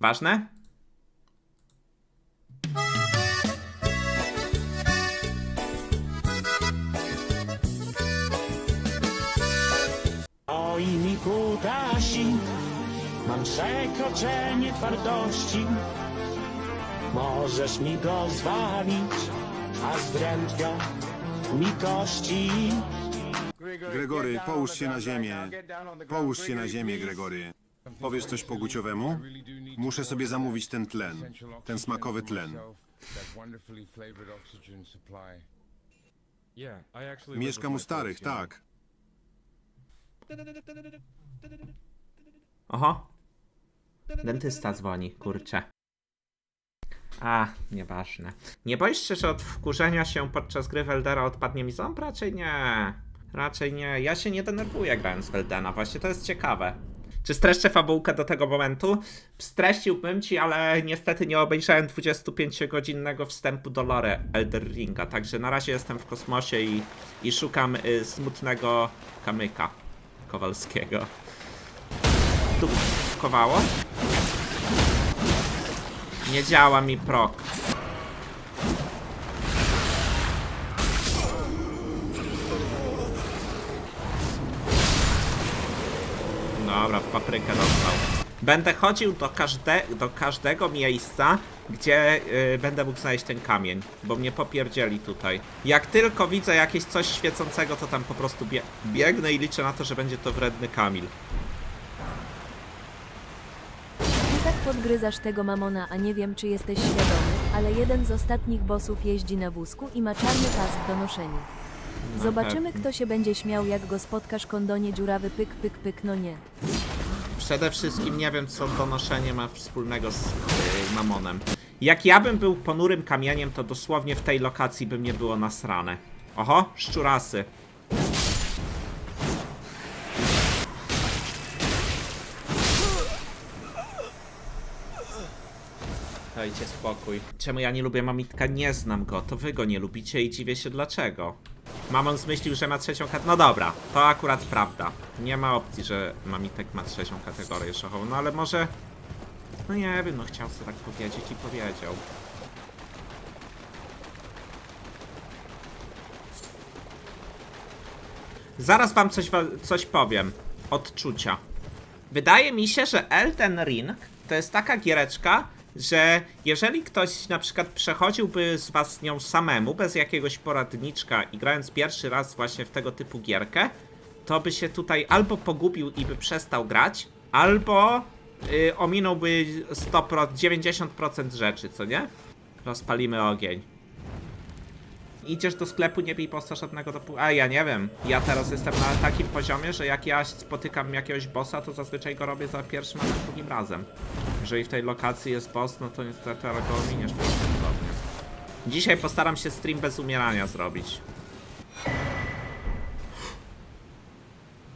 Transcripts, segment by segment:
Ważne? Oj mi kutasi, mam przekroczenie twardości. Możesz mi go zwalić, a zdrętwią mi kości. Gregory, połóż się na ziemię. Połóż się na ziemię, Gregory. Powiesz coś poguciowemu? Muszę sobie zamówić ten tlen. Ten smakowy tlen. Mieszkam u starych, tak. Oho. Dentysta dzwoni, kurczę. A, nieważne. Nie boisz się, że od wkurzenia się podczas gry Weldera odpadnie mi ząb? Raczej nie. Raczej nie. Ja się nie denerwuję grając w Eldena, właśnie to jest ciekawe. Czy streszczę fabułkę do tego momentu? Streściłbym ci, ale niestety nie obejrzałem 25-godzinnego wstępu do lore Elder Ringa, także na razie jestem w kosmosie i, i szukam y, smutnego kamyka Kowalskiego. Tu kowało? Nie działa mi prok. Paprykę dostał. Będę chodził do, każde, do każdego miejsca, gdzie y, będę mógł znaleźć ten kamień, bo mnie popierdzieli tutaj. Jak tylko widzę jakieś coś świecącego, to tam po prostu bie biegnę i liczę na to, że będzie to wredny Kamil. Ty tak podgryzasz tego mamona, a nie wiem czy jesteś świadomy, ale jeden z ostatnich bossów jeździ na wózku i ma czarny pas w donoszeniu. Zobaczymy kto się będzie śmiał jak go spotkasz kondonie dziurawy pyk pyk pyk no nie. Przede wszystkim nie wiem, co donoszenie ma wspólnego z yy, mamonem. Jak ja bym był ponurym kamieniem, to dosłownie w tej lokacji by mnie było nasrane. Oho, szczurasy. Dajcie spokój. Czemu ja nie lubię Mamitka? Nie znam go. To wy go nie lubicie i dziwię się dlaczego. Mamon zmyślił, że ma trzecią kategorię. No dobra, to akurat prawda. Nie ma opcji, że Mamitek ma trzecią kategorię szachową. No ale może... No nie wiem, no chciał sobie tak powiedzieć i powiedział. Zaraz wam coś, coś powiem. Odczucia. Wydaje mi się, że Elden Ring to jest taka giereczka, że jeżeli ktoś na przykład przechodziłby z was nią samemu, bez jakiegoś poradniczka i grając pierwszy raz właśnie w tego typu gierkę, to by się tutaj albo pogubił i by przestał grać, albo y, ominąłby 100%, 90% rzeczy, co nie? Rozpalimy ogień. Idziesz do sklepu, nie bij bossa żadnego. A ja nie wiem. Ja teraz jestem na takim poziomie, że jak ja spotykam jakiegoś bossa, to zazwyczaj go robię za pierwszym albo drugim razem. Jeżeli w tej lokacji jest boss, no to niestety go ominiesz prawdopodobnie. Dzisiaj postaram się stream bez umierania zrobić.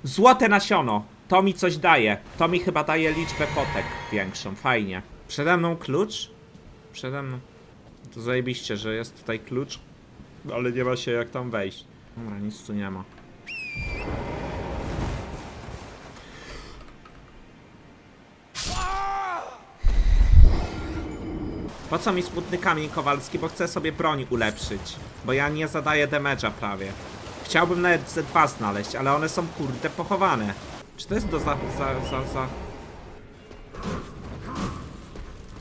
Złote nasiono! To mi coś daje. To mi chyba daje liczbę potek większą. Fajnie. Przede mną klucz? Przede mną... To zajebiście, że jest tutaj klucz. Ale nie ma się jak tam wejść. Dobra, nic tu nie ma. Po co mi smutny kamień kowalski? Bo chcę sobie broń ulepszyć. Bo ja nie zadaję damage'a prawie. Chciałbym nawet Z2 znaleźć, ale one są kurde pochowane. Czy to jest do za... za... za... za...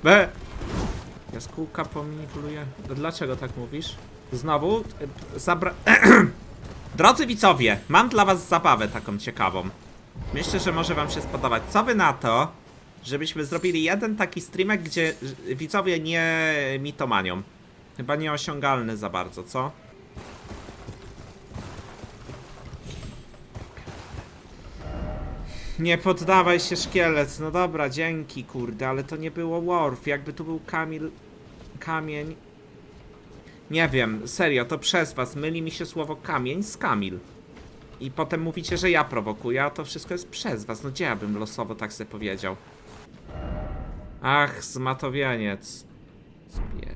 Be! Jaskółka pomanipuluje. Dlaczego tak mówisz? Znowu? Y, Zabra... Drodzy widzowie, mam dla was zabawę taką ciekawą. Myślę, że może wam się spodobać. Co wy na to, żebyśmy zrobili jeden taki streamek, gdzie widzowie nie mitomanią? Chyba nieosiągalny za bardzo, co? Nie poddawaj się szkielet. No dobra, dzięki, kurde, ale to nie było Worf. Jakby tu był Kamil... Kamień... Nie wiem, serio, to przez was myli mi się słowo kamień z Kamil. I potem mówicie, że ja prowokuję, a to wszystko jest przez was. No gdzie ja bym losowo tak sobie powiedział? Ach, zmatowieniec. Zbie...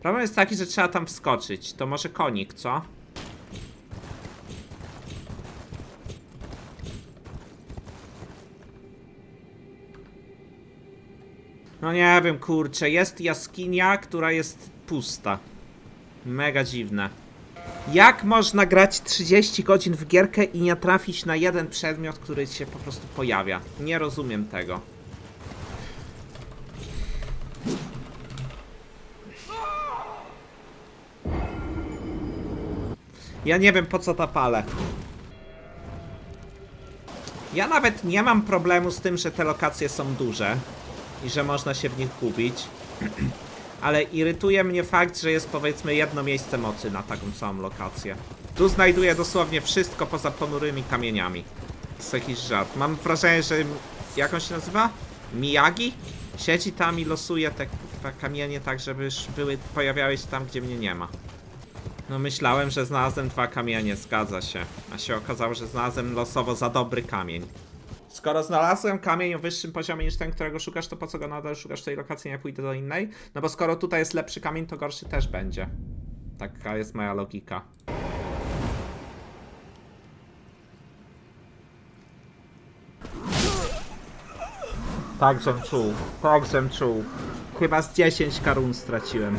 Problem jest taki, że trzeba tam wskoczyć. To może konik, co? No nie wiem, kurczę, jest jaskinia, która jest pusta. Mega dziwne. Jak można grać 30 godzin w gierkę i nie trafić na jeden przedmiot, który się po prostu pojawia? Nie rozumiem tego. Ja nie wiem po co ta pale. Ja nawet nie mam problemu z tym, że te lokacje są duże i że można się w nich gubić. Ale irytuje mnie fakt, że jest powiedzmy jedno miejsce mocy na taką samą lokację. Tu znajduję dosłownie wszystko poza ponurymi kamieniami. To jest jakiś żart. Mam wrażenie, że jak on się nazywa? Miyagi? Siedzi tam i losuje te, kamienie tak, żeby były, pojawiały się tam, gdzie mnie nie ma. No myślałem, że znalazłem dwa kamienie, zgadza się. A się okazało, że znalazłem losowo za dobry kamień. Skoro znalazłem kamień o wyższym poziomie niż ten, którego szukasz, to po co go nadal szukasz tej lokacji, nie pójdę do innej? No bo skoro tutaj jest lepszy kamień, to gorszy też będzie. Taka jest moja logika. Tak, żem czuł. Tak, żem czuł. Chyba z 10 karun straciłem.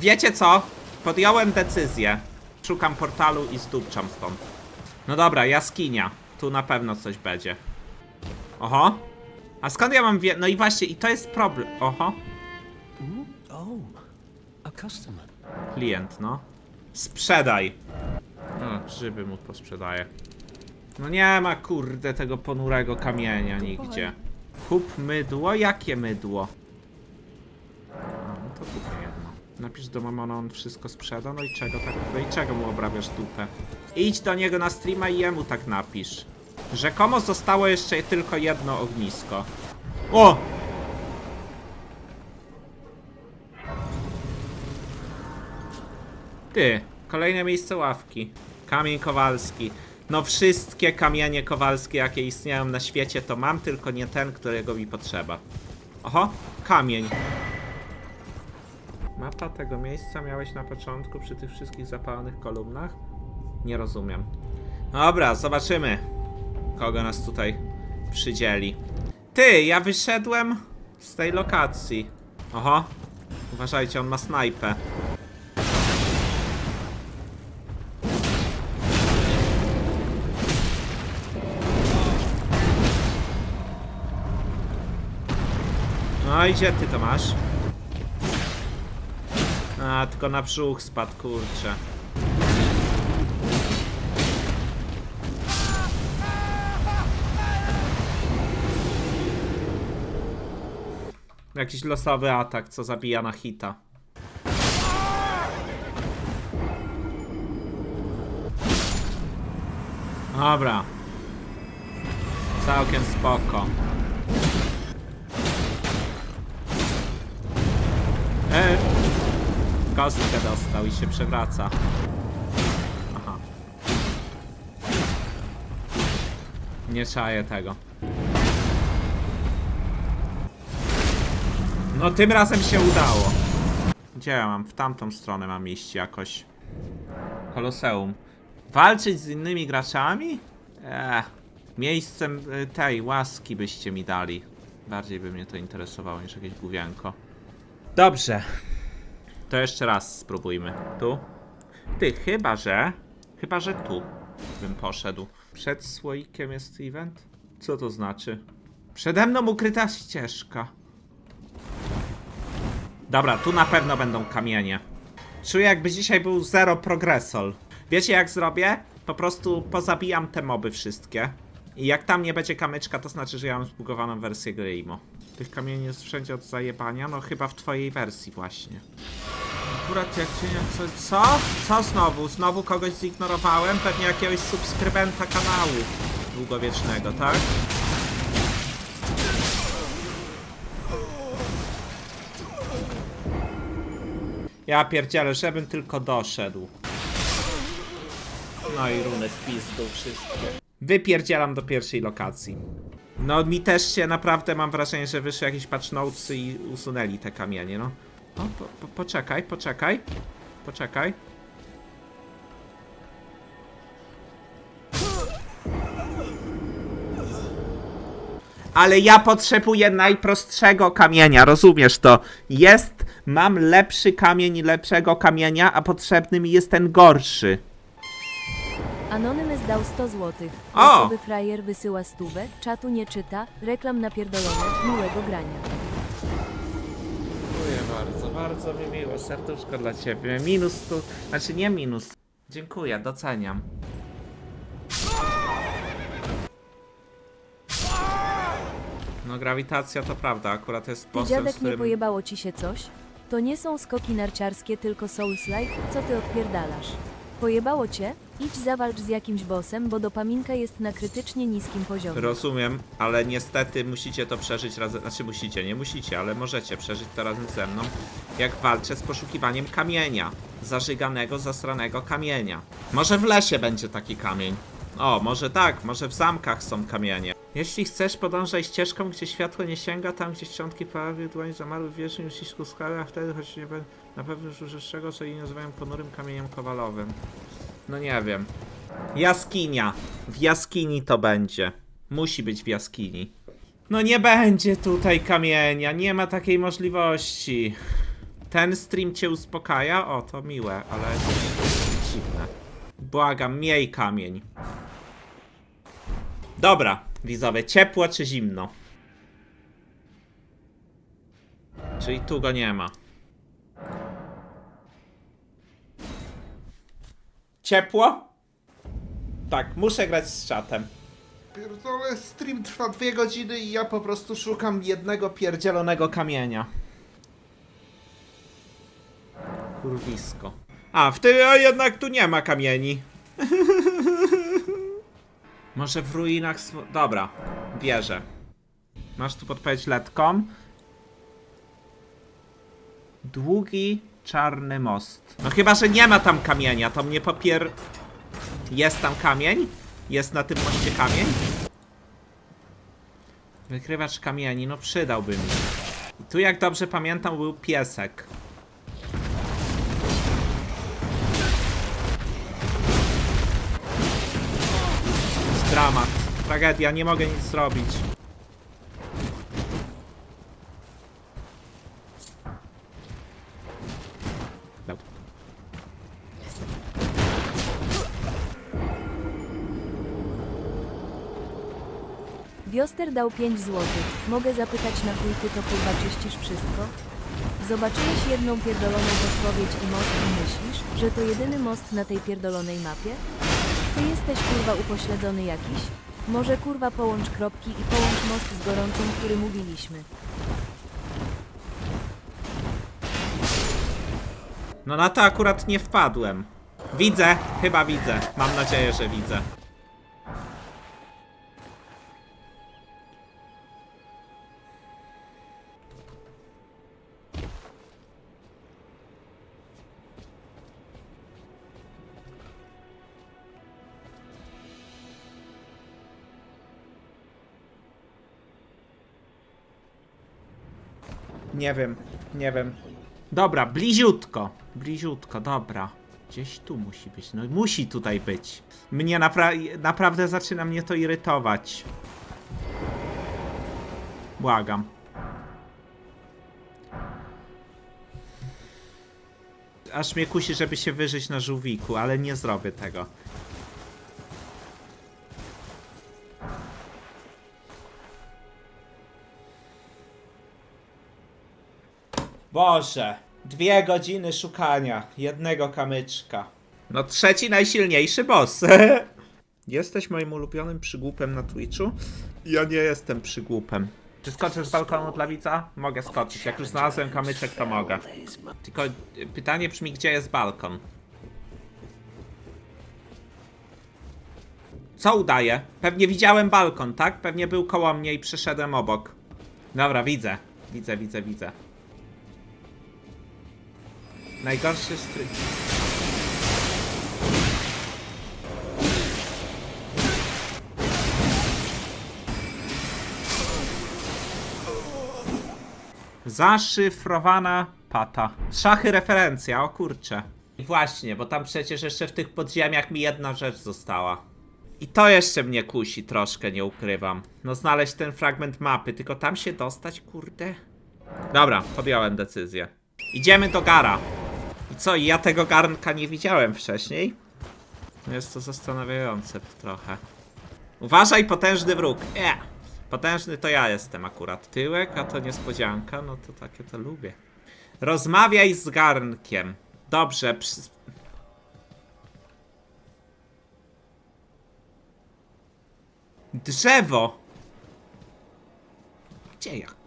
Wiecie co? Podjąłem decyzję. Szukam portalu i zdupczam stąd. No dobra, jaskinia. Tu na pewno coś będzie. Oho. A skąd ja mam wie... No i właśnie, i to jest problem. Oho. Oh. Klient, no. Sprzedaj. No, grzyby mu posprzedaję. No nie ma, kurde, tego ponurego kamienia nigdzie. Kup mydło? Jakie mydło? Napisz do mamona, on wszystko sprzeda, no i czego tak, no i czego mu obrabiasz dupę? Idź do niego na streama i jemu tak napisz. Rzekomo zostało jeszcze tylko jedno ognisko. O! Ty, kolejne miejsce ławki. Kamień Kowalski. No wszystkie kamienie kowalskie, jakie istnieją na świecie, to mam, tylko nie ten, którego mi potrzeba. Oho, kamień. Mapa tego miejsca miałeś na początku przy tych wszystkich zapalonych kolumnach? Nie rozumiem. Dobra, zobaczymy, kogo nas tutaj przydzieli. Ty, ja wyszedłem z tej lokacji. Oho, uważajcie, on ma snajpę. No i gdzie ty to masz? A, tylko na brzuch spadł, kurczę. Jakiś losowy atak, co zabija na hita. Dobra. Całkiem spoko. Kostkę dostał i się przewraca. Aha. Nie czaję tego. No tym razem się udało. Gdzie ja mam? W tamtą stronę mam iść jakoś. Koloseum. Walczyć z innymi graczami? Eee. Miejscem y, tej łaski byście mi dali. Bardziej by mnie to interesowało niż jakieś główianko. Dobrze. To jeszcze raz spróbujmy. Tu? Ty, chyba że... Chyba, że tu bym poszedł. Przed słoikiem jest event? Co to znaczy? Przede mną ukryta ścieżka. Dobra, tu na pewno będą kamienie. Czuję jakby dzisiaj był zero progresol. Wiecie jak zrobię? Po prostu pozabijam te moby wszystkie. I jak tam nie będzie kamyczka, to znaczy, że ja mam zbugowaną wersję gry IMO. Tych kamieni jest wszędzie od zajebania, no chyba w twojej wersji właśnie. Akurat jak cię nie... Co? Co? Co znowu? Znowu kogoś zignorowałem? Pewnie jakiegoś subskrybenta kanału długowiecznego, tak? Ja pierdzielę, żebym tylko doszedł. No i runy w pizdu wszystkie. Wypierdzielam do pierwszej lokacji. No mi też się naprawdę mam wrażenie, że wyszły jakieś patch i usunęli te kamienie, no. O, po, po, poczekaj, poczekaj. Poczekaj. Ale ja potrzebuję najprostszego kamienia, rozumiesz to? Jest, mam lepszy kamień lepszego kamienia, a potrzebny mi jest ten gorszy. Anonymous dał 100 zł. O! Osoby frajer wysyła stówę, czatu nie czyta, reklam napierdolone, miłego grania. Bardzo, mi miło, serduszko dla ciebie. Minus tu, znaczy nie minus. Dziękuję, doceniam. No grawitacja to prawda, akurat jest Ty z dziadek nie którym... pojebało ci się coś? To nie są skoki narciarskie, tylko Souls-like, co ty odpierdalasz? Pojebało cię? Idź zawalcz z jakimś bossem, bo dopaminka jest na krytycznie niskim poziomie. Rozumiem, ale niestety musicie to przeżyć razem, znaczy musicie, nie musicie, ale możecie przeżyć to razem ze mną, jak walczę z poszukiwaniem kamienia. Zażyganego, zasranego kamienia. Może w lesie będzie taki kamień. O, może tak, może w zamkach są kamienie. Jeśli chcesz, podążaj ścieżką, gdzie światło nie sięga, tam gdzie szczątki prawie dłoń zamarły w wierzchnim uścisku skały, a wtedy, choć nie będę na pewno już użysz czego, co inni nazywają ponurym kamieniem kowalowym. No nie wiem. Jaskinia. W jaskini to będzie. Musi być w jaskini. No nie będzie tutaj kamienia, nie ma takiej możliwości. Ten stream cię uspokaja? O, to miłe, ale dziwne. Błagam, miej kamień. Dobra, widzowie, ciepło czy zimno? Czyli tu go nie ma. Ciepło? Tak, muszę grać z czatem. Pierdolę, stream trwa dwie godziny i ja po prostu szukam jednego pierdzielonego kamienia. Kurwisko. A, w tym a jednak tu nie ma kamieni. Może w ruinach... Dobra, wierzę. Masz tu podpowiedź letką. Długi, czarny most. No chyba, że nie ma tam kamienia, to mnie popier... Jest tam kamień? Jest na tym moście kamień? Wykrywacz kamieni, no przydałby mi. I tu jak dobrze pamiętam był piesek. Dramat. Tragedia, nie mogę nic zrobić. Wioster dał 5 zł. Mogę zapytać na chuj ty to kurwa czyścisz wszystko? Zobaczyłeś jedną pierdoloną podpowiedź i most i myślisz, że to jedyny most na tej pierdolonej mapie? Ty jesteś kurwa upośledzony jakiś? Może kurwa połącz kropki i połącz most z gorącym, który mówiliśmy. No na to akurat nie wpadłem. Widzę, chyba widzę. Mam nadzieję, że widzę. Nie wiem, nie wiem. Dobra, bliziutko. Bliziutko, dobra. Gdzieś tu musi być. No musi tutaj być. Mnie napra naprawdę zaczyna mnie to irytować. Błagam. Aż mnie kusi, żeby się wyżyć na żółwiku, ale nie zrobię tego. Boże, dwie godziny szukania jednego kamyczka. No trzeci najsilniejszy boss. Jesteś moim ulubionym przygłupem na Twitchu? Ja nie jestem przygłupem. Czy skoczysz z balkonu dla widza? Mogę skoczyć. Jak już znalazłem kamyczek, to mogę. Tylko y, pytanie brzmi, gdzie jest balkon? Co udaje? Pewnie widziałem balkon, tak? Pewnie był koło mnie i przeszedłem obok. Dobra, widzę. Widzę, widzę, widzę. Najgorszy stry... Zaszyfrowana pata. Szachy referencja, o kurcze. I właśnie, bo tam przecież jeszcze w tych podziemiach mi jedna rzecz została. I to jeszcze mnie kusi troszkę, nie ukrywam. No znaleźć ten fragment mapy, tylko tam się dostać, kurde. Dobra, podjąłem decyzję. Idziemy do gara. Co, ja tego garnka nie widziałem wcześniej? Jest to zastanawiające trochę. Uważaj, potężny wróg. Nie. Potężny to ja jestem akurat. Tyłek, a to niespodzianka, no to takie to lubię. Rozmawiaj z garnkiem. Dobrze, przy... Drzewo! Gdzie ja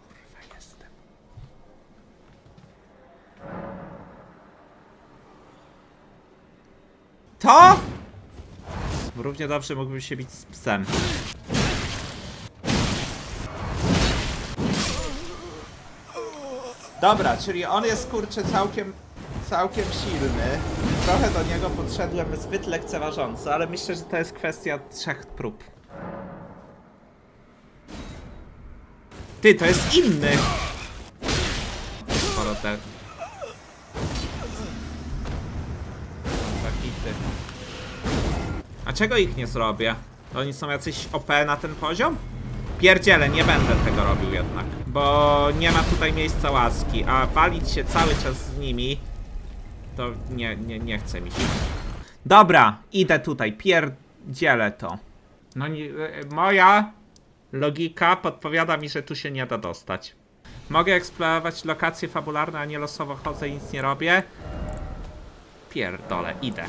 To? Równie dobrze mógłbym się bić z psem. Dobra, czyli on jest kurczę całkiem, całkiem silny. Trochę do niego podszedłem zbyt lekceważąco, ale myślę, że to jest kwestia trzech prób. Ty, to jest inny! Sporo te... ty. A czego ich nie zrobię? Oni są jacyś OP na ten poziom? Pierdziele, nie będę tego robił jednak, bo nie ma tutaj miejsca łaski, a walić się cały czas z nimi, to nie, nie, nie chce mi się. Dobra, idę tutaj, pierdzielę to. No nie, e, moja logika podpowiada mi, że tu się nie da dostać. Mogę eksplorować lokacje fabularne, a nie losowo chodzę i nic nie robię? Pierdolę, idę.